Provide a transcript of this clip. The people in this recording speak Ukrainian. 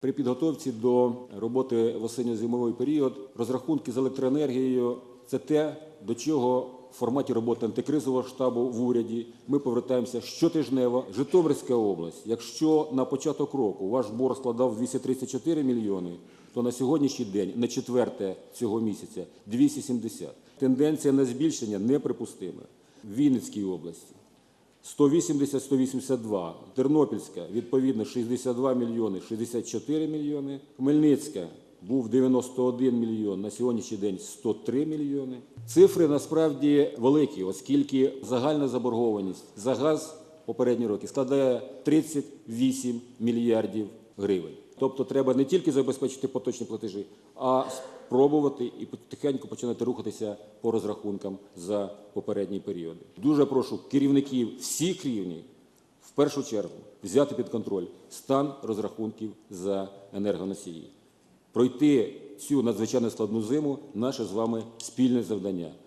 При підготовці до роботи в осінньо-зимовий період розрахунки з електроенергією це те, до чого в форматі роботи антикризового штабу в уряді ми повертаємося щотижнево. Житомирська область, якщо на початок року ваш борг складав 234 мільйони, то на сьогоднішній день, на четверте цього місяця, 270. Тенденція на збільшення неприпустима. В Вінницькій області 180-182. Тернопільська, відповідно, 62 мільйони, 64 мільйони. Хмельницька був 91 мільйон, на сьогоднішній день 103 мільйони. Цифри насправді великі, оскільки загальна заборгованість за газ попередні роки складає 38 мільярдів гривень. Тобто треба не тільки забезпечити поточні платежі, а спробувати і потихеньку починати рухатися по розрахункам за попередні періоди. Дуже прошу керівників всіх рівнів в першу чергу взяти під контроль стан розрахунків за енергоносії. Пройти цю надзвичайно складну зиму наше з вами спільне завдання.